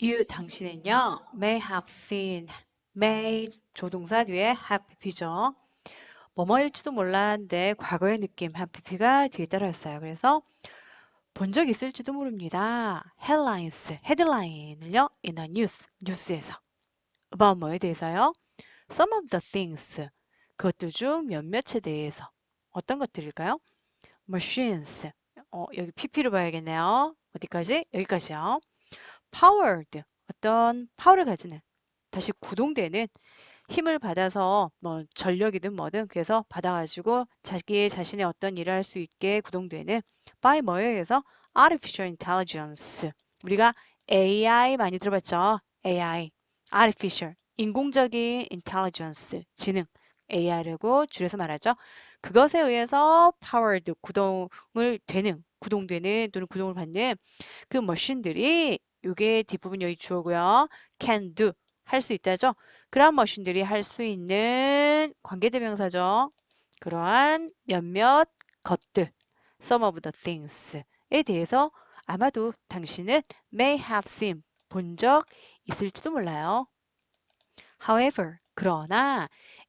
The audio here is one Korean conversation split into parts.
You 당신은요 may have seen may 조동사 뒤에 have pp죠. 뭐뭐일지도 몰랐는데 과거의 느낌 have pp가 뒤에 따라왔어요. 그래서 본 적 있을지도 모릅니다. headlines 헤드라인을요 in a news 뉴스에서 about 뭐에 대해서요? some of the things 그것들 중 몇몇에 대해서 어떤 것들일까요? machines 어, 여기 pp를 봐야겠네요. 어디까지? 여기까지요. Powered 어떤 파워를 가지는 다시 구동되는 힘을 받아서 뭐 전력이든 뭐든 그래서 받아가지고 자기 자신의 어떤 일을 할 수 있게 구동되는 by 뭐에 의해서 artificial intelligence. 우리가 AI 많이 들어봤죠? AI artificial 인공적인 intelligence 지능. AI라고 줄여서 말하죠. 그것에 의해서 powered 구동을 되는 구동되는 또는 구동을 받는 그 머신들이 요게 뒷부분 여기 주어고요. can do 할 수 있다죠. 그러한 머신들이 할 수 있는 관계대명사죠. 그러한 몇몇 것들 some of the things에 대해서 아마도 당신은 may have seen 본 적 있을지도 몰라요. However, 그러나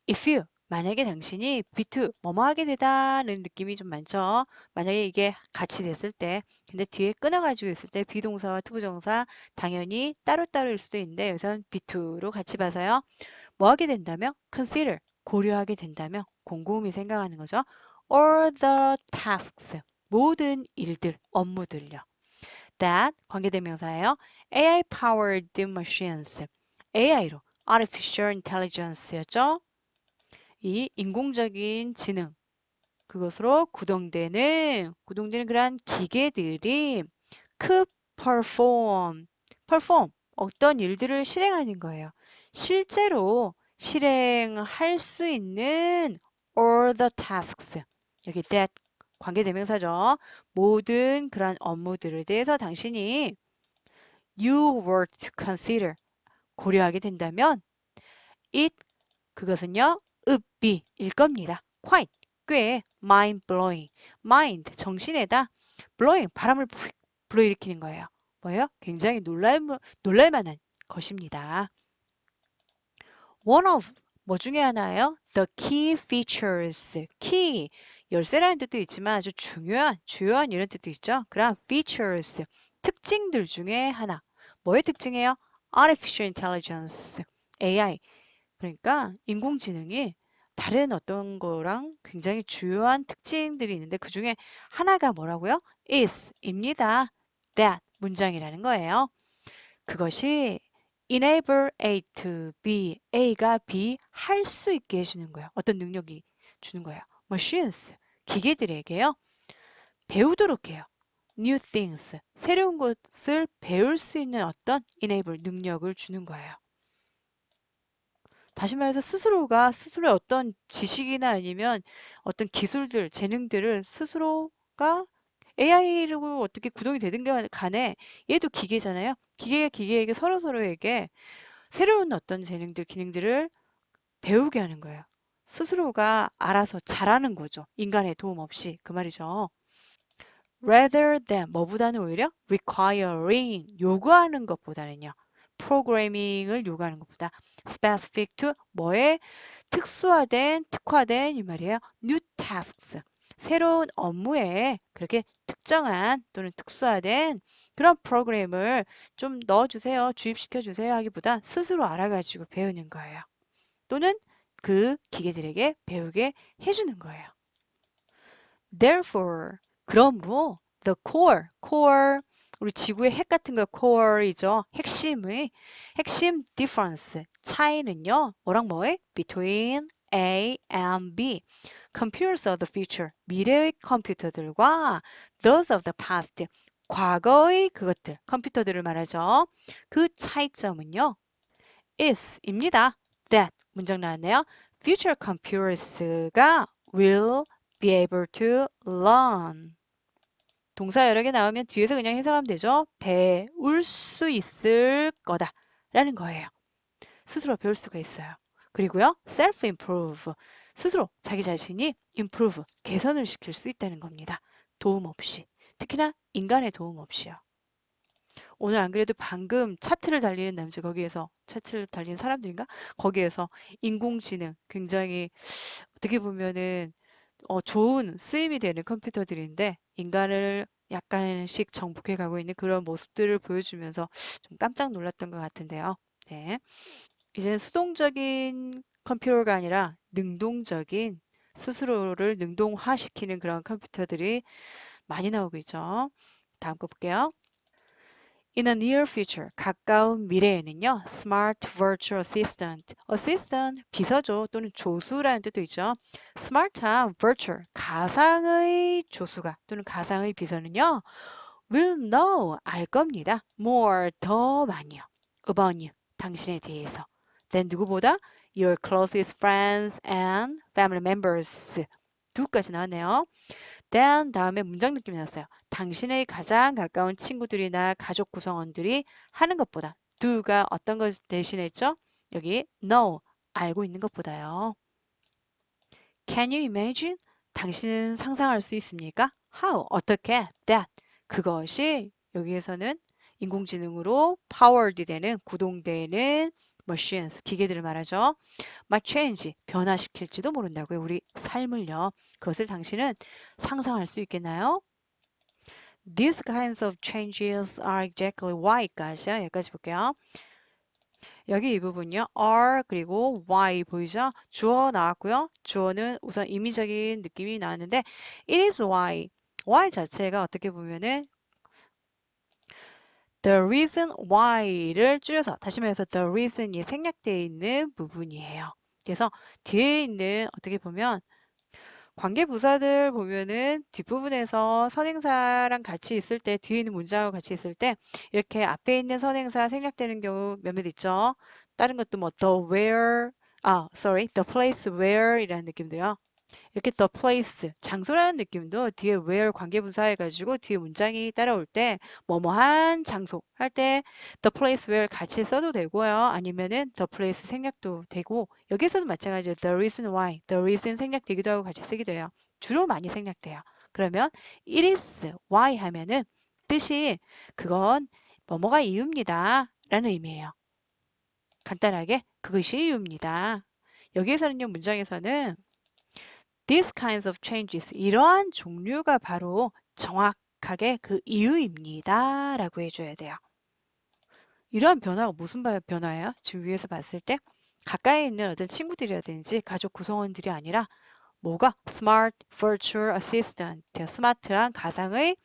if you 만약에 당신이 be2 뭐뭐 하게 되다는 느낌이 좀 많죠. 만약에 이게 같이 됐을 때 근데 뒤에 끊어가지고 있을 때 비동사와 투부정사 당연히 따로따로일 수도 있는데 여기서는 be2로 같이 봐서요. 뭐 하게 된다면 consider 고려하게 된다면 곰곰이 생각하는 거죠. all the tasks 모든 일들 업무들요. that 관계대명사예요. AI powered machines AI로 artificial intelligence였죠. 이 인공적인 지능 그것으로 구동되는 구동되는 그러한 기계들이 could perform perform 어떤 일들을 실행하는 거예요. 실제로 실행할 수 있는 all the tasks 여기 that 관계대명사죠. 모든 그러한 업무들에 대해서 당신이 you were to consider 고려하게 된다면 it 그것은요 읍비일 겁니다. quite 꽤 mind blowing mind 정신에다 blowing 바람을 불어일으키는 거예요. 뭐예요? 굉장히 놀랄 놀랄만한 것입니다. one of 뭐 중에 하나예요? the key features key 열쇠라는 뜻도 있지만 아주 중요한 주요한 이런 뜻도 있죠. 그럼 features 특징들 중에 하나 뭐의 특징이에요? artificial intelligence AI 그러니까 인공지능이 다른 어떤 거랑 굉장히 주요한 특징들이 있는데 그 중에 하나가 뭐라고요? is입니다. that 문장이라는 거예요. 그것이 enable A to B, A가 B 할 수 있게 해주는 거예요. 어떤 능력이 주는 거예요. machines, 기계들에게요. 배우도록 해요. new things, 새로운 것을 배울 수 있는 어떤 enable 능력을 주는 거예요. 다시 말해서 스스로가 스스로의 어떤 지식이나 아니면 어떤 기술들, 재능들을 스스로가 AI로 어떻게 구동이 되든 간에 얘도 기계잖아요. 기계가 기계에게 서로서로에게 새로운 어떤 재능들, 기능들을 배우게 하는 거예요. 스스로가 알아서 잘하는 거죠. 인간의 도움 없이. 그 말이죠. rather than 뭐보다는 오히려 requiring 요구하는 것보다는요. 프로그래밍을 요구하는 것보다 specific to 뭐에 특수화된, 특화된 이 말이에요. new tasks. 새로운 업무에 그렇게 특정한 또는 특수화된 그런 프로그램을 좀 넣어주세요. 주입시켜 주세요 하기보다 스스로 알아가지고 배우는 거예요. 또는 그 기계들에게 배우게 해주는 거예요. Therefore, 그러므로 the core, core 우리 지구의 핵 같은 거 core이죠. 핵심의 핵심 difference 차이는요. 뭐랑 뭐에? between A and B. computers of the future 미래의 컴퓨터들과 those of the past 과거의 그것들 컴퓨터들을 말하죠. 그 차이점은요. is입니다. that 문장 나왔네요. future computers가 will be able to learn 동사 여러 개 나오면 뒤에서 그냥 해석하면 되죠. 배울 수 있을 거다 라는 거예요. 스스로 배울 수가 있어요. 그리고요. self-improve. 스스로 자기 자신이 improve, 개선을 시킬 수 있다는 겁니다. 도움 없이. 특히나 인간의 도움 없이요. 오늘 안 그래도 방금 차트를 달리는 남자 거기에서 차트를 달리는 사람들인가? 거기에서 인공지능 굉장히 어떻게 보면은 어, 좋은 쓰임이 되는 컴퓨터들인데 인간을 약간씩 정복해 가고 있는 그런 모습들을 보여주면서 좀 깜짝 놀랐던 것 같은데요. 네. 이제는 수동적인 컴퓨터가 아니라 능동적인 스스로를 능동화시키는 그런 컴퓨터들이 많이 나오고 있죠. 다음 거 볼게요. In a near future, 가까운 미래에는요, smart virtual assistant, assistant, 비서조 또는 조수라는 뜻도 있죠. smart한 virtual, 가상의 조수가 또는 가상의 비서는요, will know, 알 겁니다. more, 더 많이요. about you, 당신에 대해서. then 누구보다 your closest friends and family members. 두까지 나왔네요. then 다음에 문장 느낌이 났어요. 당신의 가장 가까운 친구들이나 가족 구성원들이 하는 것보다 do가 어떤 걸 대신했죠? 여기 know, 알고 있는 것보다요. Can you imagine? 당신은 상상할 수 있습니까? How? 어떻게? That. 그것이 여기에서는 인공지능으로 powered 되는 구동되는 machines, 기계들을 말하죠. might change, 변화시킬지도 모른다고요. 우리 삶을요. 그것을 당신은 상상할 수 있겠나요? These kinds of changes are exactly why까지요. 여기까지 볼게요. 여기 이 부분요. are 그리고 why 보이죠? 주어 나왔고요. 주어는 우선 임의적인 느낌이 나왔는데 it is why. why 자체가 어떻게 보면은 the reason why를 줄여서 다시 말해서 the reason이 생략되어 있는 부분이에요. 그래서 뒤에 있는 어떻게 보면 관계 부사들 보면은 뒷부분에서 선행사랑 같이 있을 때 뒤에 있는 문장하고 같이 있을 때 이렇게 앞에 있는 선행사 생략되는 경우 몇몇 있죠. 다른 것도 뭐 the where 아 sorry the place where 이라는 느낌도요. 이렇게 the place 장소라는 느낌도 뒤에 where 관계부사 해가지고 뒤에 문장이 따라올 때 뭐뭐한 장소 할 때 the place where 같이 써도 되고요. 아니면은 the place 생략도 되고 여기서도 마찬가지로 the reason why, the reason 생략되기도 하고 같이 쓰기도 해요. 주로 많이 생략돼요. 그러면 it is why 하면은 뜻이 그건 뭐뭐가 이유입니다. 라는 의미예요. 간단하게 그것이 이유입니다. 여기에서는요, 문장에서는 these kinds of changes 이러한 종류가 바로 정확하게 그 이유입니다. 라고 해줘야 돼요. 이러한 변화가 무슨 변화예요? 지금 위에서 봤을 때 가까이 있는 어떤 친구들이라든지 가족 구성원들이 아니라 뭐가? Smart virtual assistant 스마트한 가상의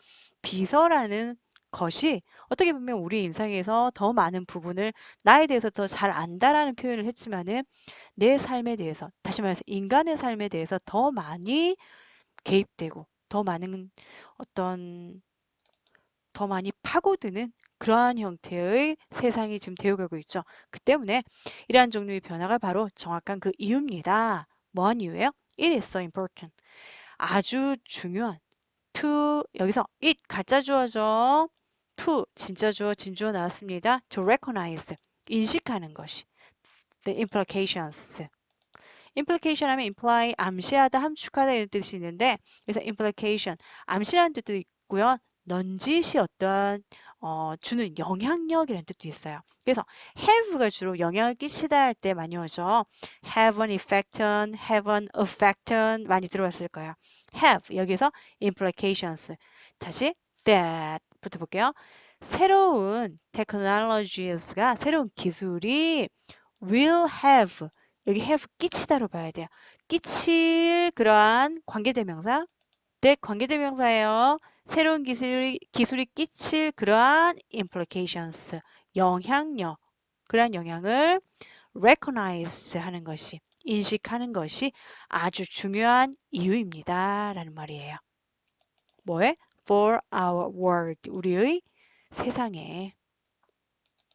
비서라는 것이 어떻게 보면 우리 인상에서 더 많은 부분을 나에 대해서 더 잘 안다라는 표현을 했지만은 내 삶에 대해서 다시 말해서 인간의 삶에 대해서 더 많이 개입되고 더 많은 어떤 더 많이 파고드는 그러한 형태의 세상이 지금 되어가고 있죠. 그 때문에 이러한 종류의 변화가 바로 정확한 그 이유입니다. 뭐한 이유예요? It is so important. 아주 중요한 to 여기서 it 가짜 주어죠. To 진짜 주어 진주어 나왔습니다. to recognize 인식하는 것이 the implications implication 하면 imply 암시하다 함축하다 이런 뜻이 있는데 그래서 implication 암시라는 뜻도 있고요. 넌지시 어떠한 어, 주는 영향력이라는 뜻도 있어요. 그래서 have가 주로 영향을 끼치다 할 때 많이 오죠. have an effect on, have an effect on 많이 들어봤을 거예요. have 여기서 implications 다시 that 붙어볼게요. 새로운 technologies가 새로운 기술이 will have 여기 have 끼치다로 봐야 돼요. 끼칠 그러한 관계대명사 네, 관계대명사예요. 새로운 기술이, 기술이 끼칠 그러한 implications, 영향력, 그러한 영향을 recognize 하는 것이, 인식하는 것이 아주 중요한 이유입니다. 라는 말이에요. 뭐에? For our world, 우리의 세상에.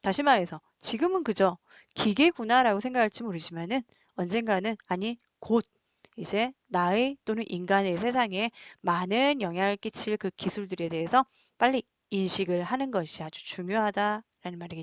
다시 말해서 지금은 그저 기계구나라고 생각할지 모르지만은 언젠가는 아니 곧 이제 나의 또는 인간의 세상에 많은 영향을 끼칠 그 기술들에 대해서 빨리 인식을 하는 것이 아주 중요하다라는 말이겠죠.